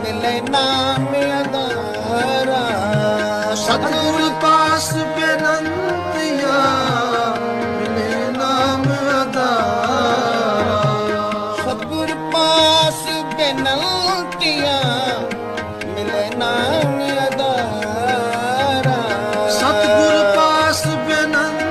ਮਿਲੇ ਨਾਮ ਅਦਾਰਾ ਸਤਿਗੁਰ ਪਾਸ ਬੇਨੰਤਿਆ ਮਿਲੇ ਨਾਮ ਅਦਾਰਾ ਸਤਿਗੁਰ ਪਾਸ ਨਾਮ